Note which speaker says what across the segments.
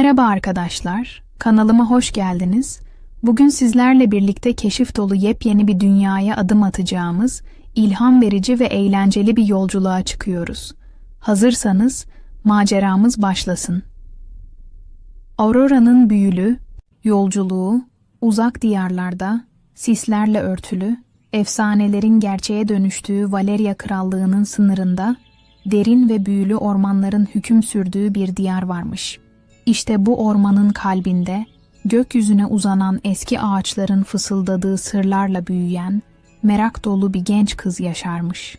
Speaker 1: Merhaba arkadaşlar, kanalıma hoş geldiniz. Bugün sizlerle birlikte keşif dolu yepyeni bir dünyaya adım atacağımız, ilham verici ve eğlenceli bir yolculuğa çıkıyoruz. Hazırsanız maceramız başlasın. Aurora'nın büyülü, yolculuğu, uzak diyarlarda, sislerle örtülü, efsanelerin gerçeğe dönüştüğü Valeria Krallığı'nın sınırında, derin ve büyülü ormanların hüküm sürdüğü bir diyar varmış. İşte bu ormanın kalbinde, gökyüzüne uzanan eski ağaçların fısıldadığı sırlarla büyüyen, merak dolu bir genç kız yaşarmış.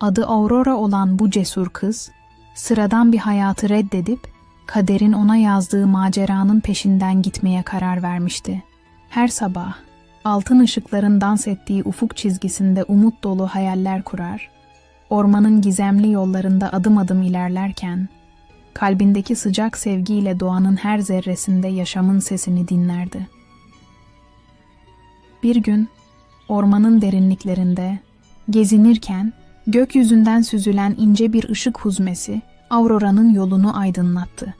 Speaker 1: Adı Aurora olan bu cesur kız, sıradan bir hayatı reddedip, kaderin ona yazdığı maceranın peşinden gitmeye karar vermişti. Her sabah, altın ışıkların dans ettiği ufuk çizgisinde umut dolu hayaller kurar, ormanın gizemli yollarında adım adım ilerlerken, kalbindeki sıcak sevgiyle doğanın her zerresinde yaşamın sesini dinlerdi. Bir gün, ormanın derinliklerinde, gezinirken, gökyüzünden süzülen ince bir ışık huzmesi, Aurora'nın yolunu aydınlattı.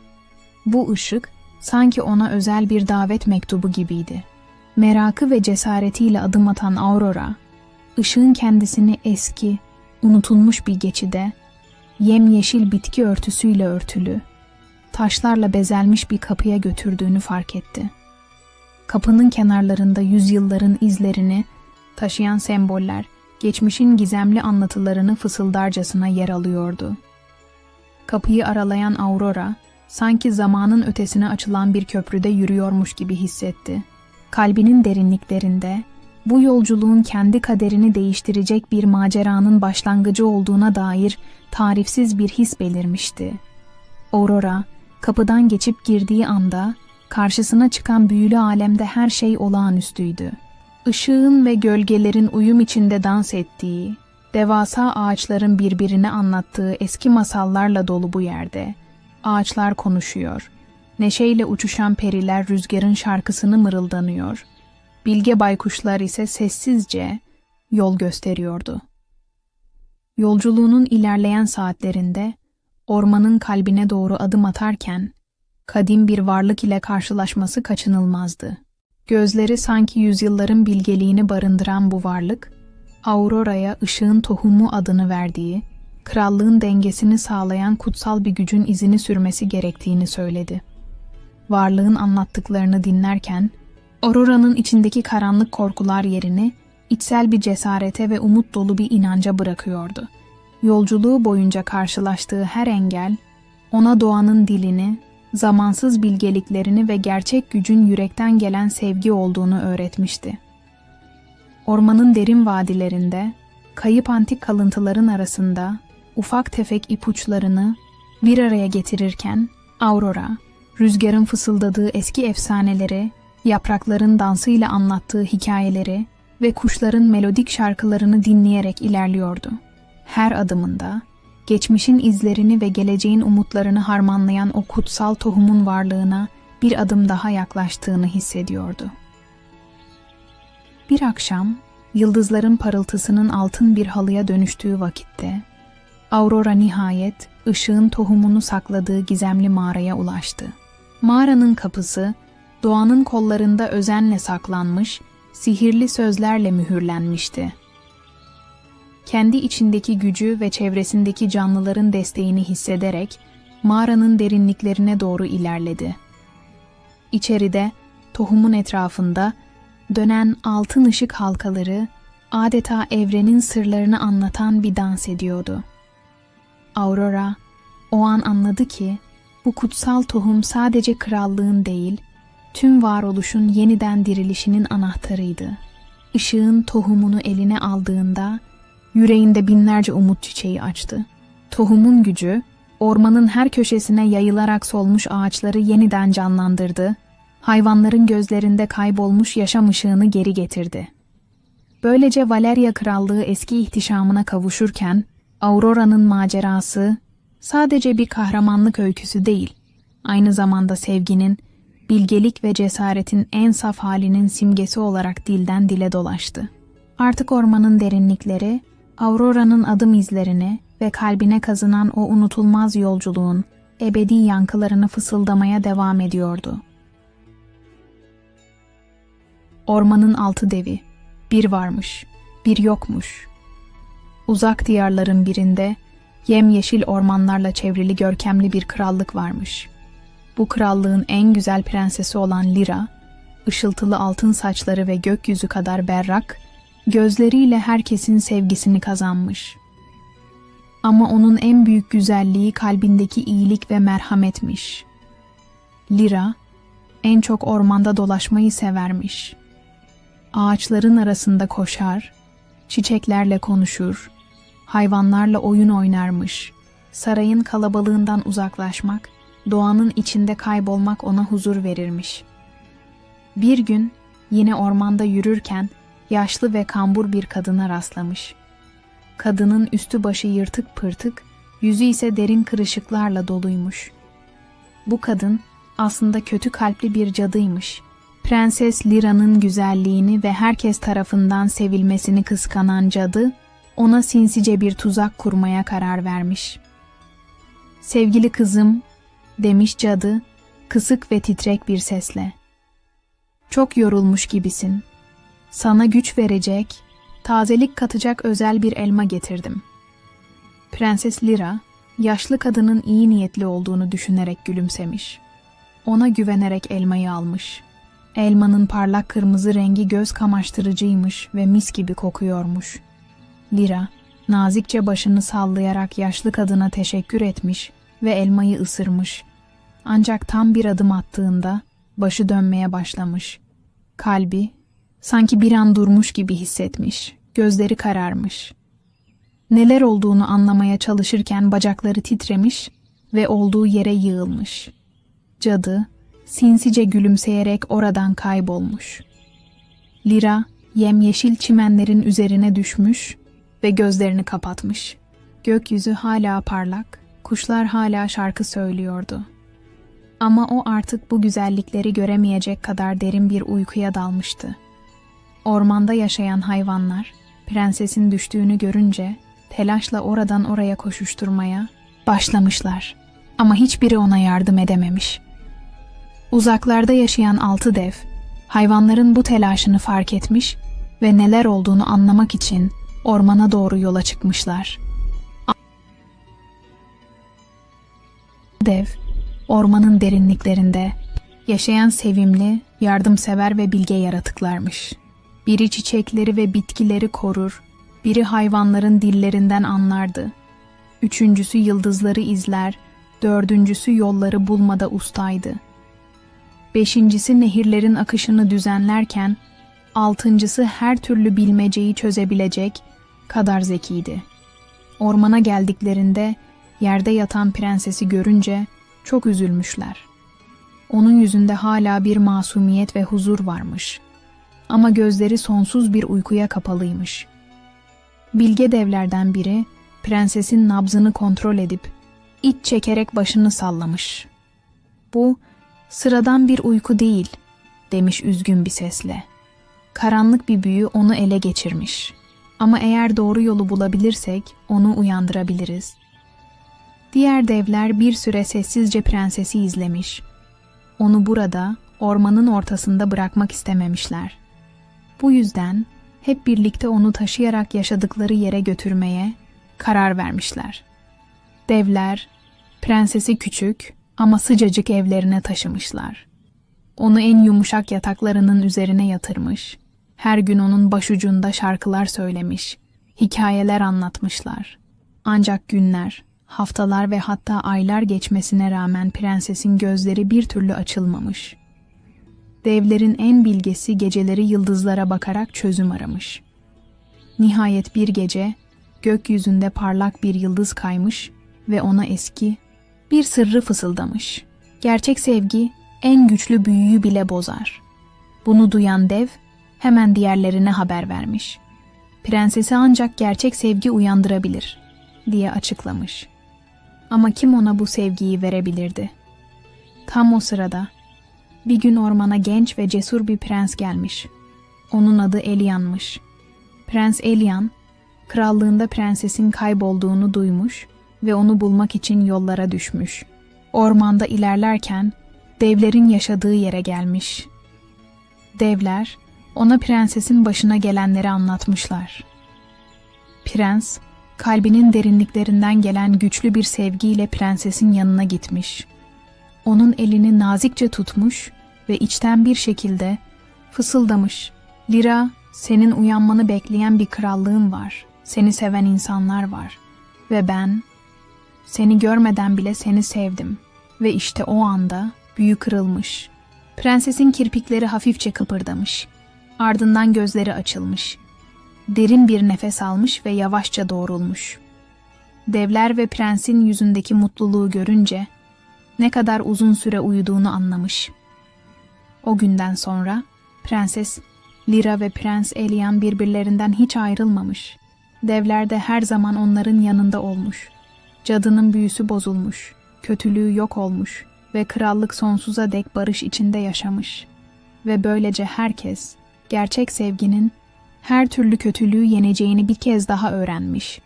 Speaker 1: Bu ışık, sanki ona özel bir davet mektubu gibiydi. Merakı ve cesaretiyle adım atan Aurora, ışığın kendisini eski, unutulmuş bir geçide, yemyeşil bitki örtüsüyle örtülü, taşlarla bezelmiş bir kapıya götürdüğünü fark etti. Kapının kenarlarında yüzyılların izlerini taşıyan semboller, geçmişin gizemli anlatılarını fısıldarcasına yer alıyordu. Kapıyı aralayan Aurora, sanki zamanın ötesine açılan bir köprüde yürüyormuş gibi hissetti. Kalbinin derinliklerinde, bu yolculuğun kendi kaderini değiştirecek bir maceranın başlangıcı olduğuna dair tarifsiz bir his belirmişti. Aurora, kapıdan geçip girdiği anda karşısına çıkan büyülü alemde her şey olağanüstüydü. Işığın ve gölgelerin uyum içinde dans ettiği, devasa ağaçların birbirine anlattığı eski masallarla dolu bu yerde. Ağaçlar konuşuyor. Neşeyle uçuşan periler rüzgarın şarkısını mırıldanıyor. Bilge baykuşlar ise sessizce yol gösteriyordu. Yolculuğunun ilerleyen saatlerinde ormanın kalbine doğru adım atarken kadim bir varlık ile karşılaşması kaçınılmazdı. Gözleri sanki yüzyılların bilgeliğini barındıran bu varlık, Aurora'ya ışığın tohumu adını verdiği, krallığın dengesini sağlayan kutsal bir gücün izini sürmesi gerektiğini söyledi. Varlığın anlattıklarını dinlerken, Aurora'nın içindeki karanlık korkular yerini içsel bir cesarete ve umut dolu bir inanca bırakıyordu. Yolculuğu boyunca karşılaştığı her engel, ona doğanın dilini, zamansız bilgeliklerini ve gerçek gücün yürekten gelen sevgi olduğunu öğretmişti. Ormanın derin vadilerinde, kayıp antik kalıntıların arasında ufak tefek ipuçlarını bir araya getirirken Aurora, rüzgarın fısıldadığı eski efsaneleri, yaprakların dansıyla anlattığı hikayeleri ve kuşların melodik şarkılarını dinleyerek ilerliyordu. Her adımında geçmişin izlerini ve geleceğin umutlarını harmanlayan o kutsal tohumun varlığına bir adım daha yaklaştığını hissediyordu. Bir akşam yıldızların parıltısının altın bir halıya dönüştüğü vakitte Aurora nihayet ışığın tohumunu sakladığı gizemli mağaraya ulaştı. Mağaranın kapısı doğanın kollarında özenle saklanmış, sihirli sözlerle mühürlenmişti. Kendi içindeki gücü ve çevresindeki canlıların desteğini hissederek mağaranın derinliklerine doğru ilerledi. İçeride, tohumun etrafında dönen altın ışık halkaları adeta evrenin sırlarını anlatan bir dans ediyordu. Aurora o an anladı ki bu kutsal tohum sadece krallığın değil, tüm varoluşun yeniden dirilişinin anahtarıydı. Işığın tohumunu eline aldığında yüreğinde binlerce umut çiçeği açtı. Tohumun gücü ormanın her köşesine yayılarak solmuş ağaçları yeniden canlandırdı. Hayvanların gözlerinde kaybolmuş yaşam ışığını geri getirdi. Böylece Valeria Krallığı eski ihtişamına kavuşurken Aurora'nın macerası sadece bir kahramanlık öyküsü değil, aynı zamanda sevginin, bilgelik ve cesaretin en saf halinin simgesi olarak dilden dile dolaştı. Artık ormanın derinlikleri, Aurora'nın adım izlerini ve kalbine kazınan o unutulmaz yolculuğun ebedi yankılarını fısıldamaya devam ediyordu. Ormanın altı devi. Bir varmış, bir yokmuş. Uzak diyarların birinde yemyeşil ormanlarla çevrili görkemli bir krallık varmış. Bu krallığın en güzel prensesi olan Lira, ışıltılı altın saçları ve gökyüzü kadar berrak, gözleriyle herkesin sevgisini kazanmış. Ama onun en büyük güzelliği kalbindeki iyilik ve merhametmiş. Lira, en çok ormanda dolaşmayı severmiş. Ağaçların arasında koşar, çiçeklerle konuşur, hayvanlarla oyun oynarmış. Sarayın kalabalığından uzaklaşmak, doğanın içinde kaybolmak ona huzur verirmiş. Bir gün yine ormanda yürürken yaşlı ve kambur bir kadına rastlamış. Kadının üstü başı yırtık pırtık, yüzü ise derin kırışıklarla doluymuş. Bu kadın aslında kötü kalpli bir cadıymış. Prenses Lira'nın güzelliğini ve herkes tarafından sevilmesini kıskanan cadı, ona sinsice bir tuzak kurmaya karar vermiş. Sevgili kızım, demiş cadı, kısık ve titrek bir sesle. Çok yorulmuş gibisin. Sana güç verecek, tazelik katacak özel bir elma getirdim. Prenses Lira, yaşlı kadının iyi niyetli olduğunu düşünerek gülümsemiş. Ona güvenerek elmayı almış. Elmanın parlak kırmızı rengi göz kamaştırıcıymış ve mis gibi kokuyormuş. Lira, nazikçe başını sallayarak yaşlı kadına teşekkür etmiş ve elmayı ısırmış. Ancak tam bir adım attığında başı dönmeye başlamış. Kalbi sanki bir an durmuş gibi hissetmiş, gözleri kararmış. Neler olduğunu anlamaya çalışırken bacakları titremiş ve olduğu yere yığılmış. Cadı sinsice gülümseyerek oradan kaybolmuş. Lira yemyeşil çimenlerin üzerine düşmüş ve gözlerini kapatmış. Gökyüzü hala parlak, kuşlar hala şarkı söylüyordu. Ama o artık bu güzellikleri göremeyecek kadar derin bir uykuya dalmıştı. Ormanda yaşayan hayvanlar, prensesin düştüğünü görünce telaşla oradan oraya koşuşturmaya başlamışlar. Ama hiçbiri ona yardım edememiş. Uzaklarda yaşayan altı dev, hayvanların bu telaşını fark etmiş ve neler olduğunu anlamak için ormana doğru yola çıkmışlar. Dev, ormanın derinliklerinde yaşayan sevimli, yardımsever ve bilge yaratıklarmış. Biri çiçekleri ve bitkileri korur, biri hayvanların dillerinden anlardı. Üçüncüsü yıldızları izler, dördüncüsü yolları bulmada ustaydı. Beşincisi nehirlerin akışını düzenlerken, altıncısı her türlü bilmeceyi çözebilecek kadar zekiydi. Ormana geldiklerinde yerde yatan prensesi görünce çok üzülmüşler. Onun yüzünde hala bir masumiyet ve huzur varmış. Ama gözleri sonsuz bir uykuya kapalıymış. Bilge devlerden biri prensesin nabzını kontrol edip iç çekerek başını sallamış. Bu sıradan bir uyku değil demiş üzgün bir sesle. Karanlık bir büyü onu ele geçirmiş. Ama eğer doğru yolu bulabilirsek onu uyandırabiliriz. Diğer devler bir süre sessizce prensesi izlemiş. Onu burada, ormanın ortasında bırakmak istememişler. Bu yüzden hep birlikte onu taşıyarak yaşadıkları yere götürmeye karar vermişler. Devler, prensesi küçük ama sıcacık evlerine taşımışlar. Onu en yumuşak yataklarının üzerine yatırmış, her gün onun başucunda şarkılar söylemiş, hikayeler anlatmışlar. Ancak günler, haftalar ve hatta aylar geçmesine rağmen prensesin gözleri bir türlü açılmamış. Devlerin en bilgesi geceleri yıldızlara bakarak çözüm aramış. Nihayet bir gece gökyüzünde parlak bir yıldız kaymış ve ona eski bir sırrı fısıldamış. Gerçek sevgi en güçlü büyüyü bile bozar. Bunu duyan dev hemen diğerlerine haber vermiş. Prensesi ancak gerçek sevgi uyandırabilir diye açıklamış. Ama kim ona bu sevgiyi verebilirdi? Tam o sırada bir gün ormana genç ve cesur bir prens gelmiş. Onun adı Elian'mış. Prens Elian, krallığında prensesin kaybolduğunu duymuş ve onu bulmak için yollara düşmüş. ormanda ilerlerken devlerin yaşadığı yere gelmiş. Devler ona prensesin başına gelenleri anlatmışlar. Prens, kalbinin derinliklerinden gelen güçlü bir sevgiyle prensesin yanına gitmiş. Onun elini nazikçe tutmuş ve içten bir şekilde fısıldamış. Lira, senin uyanmanı bekleyen bir krallığın var. Seni seven insanlar var. Ve ben, seni görmeden bile seni sevdim. Ve işte o anda büyü kırılmış. Prensesin kirpikleri hafifçe kıpırdamış. Ardından gözleri açılmış. Derin bir nefes almış ve yavaşça doğrulmuş. Devler ve prensin yüzündeki mutluluğu görünce ne kadar uzun süre uyuduğunu anlamış. O günden sonra prenses Lira ve Prens Elian birbirlerinden hiç ayrılmamış. Devler de her zaman onların yanında olmuş. Cadının büyüsü bozulmuş, kötülüğü yok olmuş ve krallık sonsuza dek barış içinde yaşamış. Ve böylece herkes gerçek sevginin her türlü kötülüğü yeneceğini bir kez daha öğrenmiş.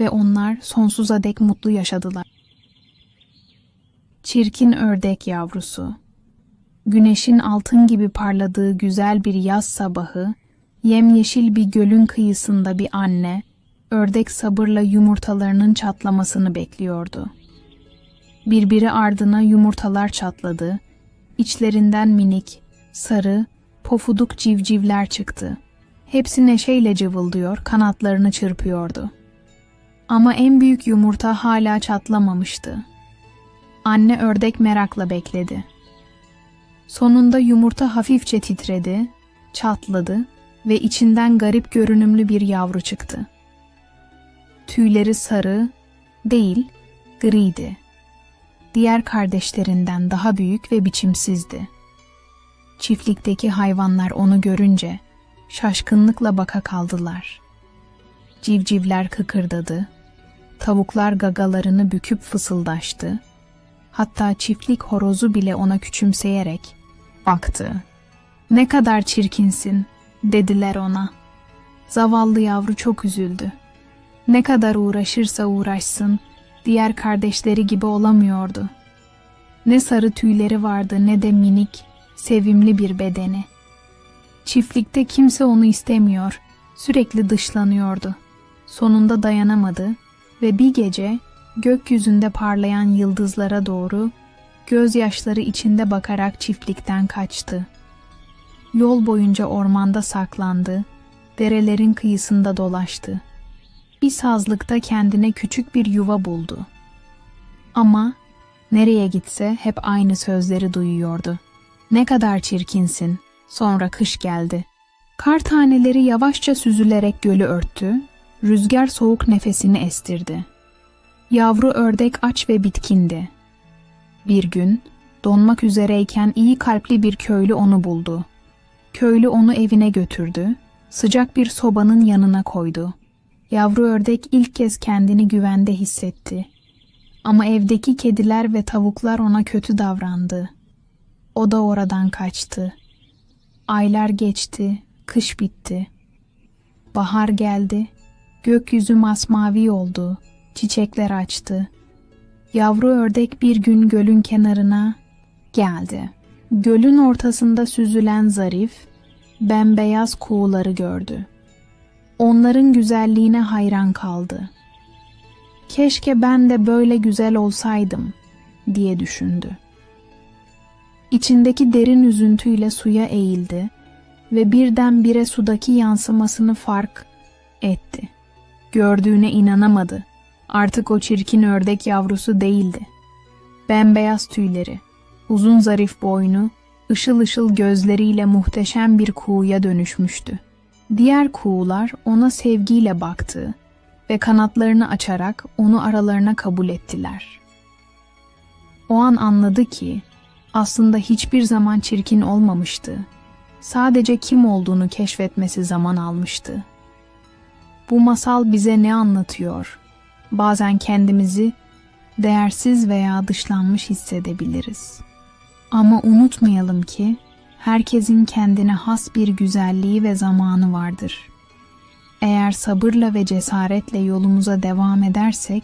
Speaker 1: Ve onlar sonsuza dek mutlu yaşadılar. Çirkin ördek yavrusu Güneşin altın gibi parladığı güzel bir yaz sabahı, yemyeşil bir gölün kıyısında bir anne, ördek sabırla yumurtalarının çatlamasını bekliyordu. Birbiri ardına yumurtalar çatladı, içlerinden minik, sarı, pofuduk civcivler çıktı. Hepsi neşeyle cıvıldıyor, kanatlarını çırpıyordu. Ama en büyük yumurta hala çatlamamıştı. Anne ördek merakla bekledi. Sonunda yumurta hafifçe titredi, çatladı ve içinden garip görünümlü bir yavru çıktı. Tüyleri sarı, değil, griydi. Diğer kardeşlerinden daha büyük ve biçimsizdi. Çiftlikteki hayvanlar onu görünce şaşkınlıkla baka kaldılar. Civcivler kıkırdadı, tavuklar gagalarını büküp fısıldaştı. Hatta çiftlik horozu bile ona küçümseyerek baktı. Ne kadar çirkinsin dediler ona. Zavallı yavru çok üzüldü. Ne kadar uğraşırsa uğraşsın diğer kardeşleri gibi olamıyordu. Ne sarı tüyleri vardı ne de minik, sevimli bir bedeni. Çiftlikte kimse onu istemiyor, sürekli dışlanıyordu. Sonunda dayanamadı ve bir gece gökyüzünde parlayan yıldızlara doğru gözyaşları içinde bakarak çiftlikten kaçtı. Yol boyunca ormanda saklandı, derelerin kıyısında dolaştı. Bir sazlıkta kendine küçük bir yuva buldu. Ama nereye gitse hep aynı sözleri duyuyordu. Ne kadar çirkinsin. Sonra kış geldi. Kar taneleri yavaşça süzülerek gölü örttü, rüzgar soğuk nefesini estirdi. Yavru ördek aç ve bitkindi. Bir gün donmak üzereyken iyi kalpli bir köylü onu buldu. Köylü onu evine götürdü, sıcak bir sobanın yanına koydu. Yavru ördek ilk kez kendini güvende hissetti. Ama evdeki kediler ve tavuklar ona kötü davrandı. O da oradan kaçtı. Aylar geçti, kış bitti. Bahar geldi, gökyüzü masmavi oldu, çiçekler açtı. Yavru ördek bir gün gölün kenarına geldi. Gölün ortasında süzülen zarif, bembeyaz kuğuları gördü. Onların güzelliğine hayran kaldı. Keşke ben de böyle güzel olsaydım diye düşündü. İçindeki derin üzüntüyle suya eğildi ve birdenbire sudaki yansımasını fark etti. Gördüğüne inanamadı. Artık o çirkin ördek yavrusu değildi. Bembeyaz tüyleri, uzun zarif boynu, ışıl ışıl gözleriyle muhteşem bir kuğuya dönüşmüştü. Diğer kuğular ona sevgiyle baktı ve kanatlarını açarak onu aralarına kabul ettiler. O an anladı ki aslında hiçbir zaman çirkin olmamıştı. Sadece kim olduğunu keşfetmesi zaman almıştı. Bu masal bize ne anlatıyor? Bazen kendimizi değersiz veya dışlanmış hissedebiliriz. Ama unutmayalım ki herkesin kendine has bir güzelliği ve zamanı vardır. Eğer sabırla ve cesaretle yolumuza devam edersek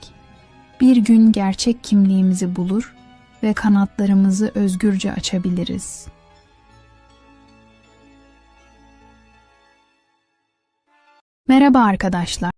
Speaker 1: bir gün gerçek kimliğimizi bulur ve kanatlarımızı özgürce açabiliriz. Merhaba arkadaşlar.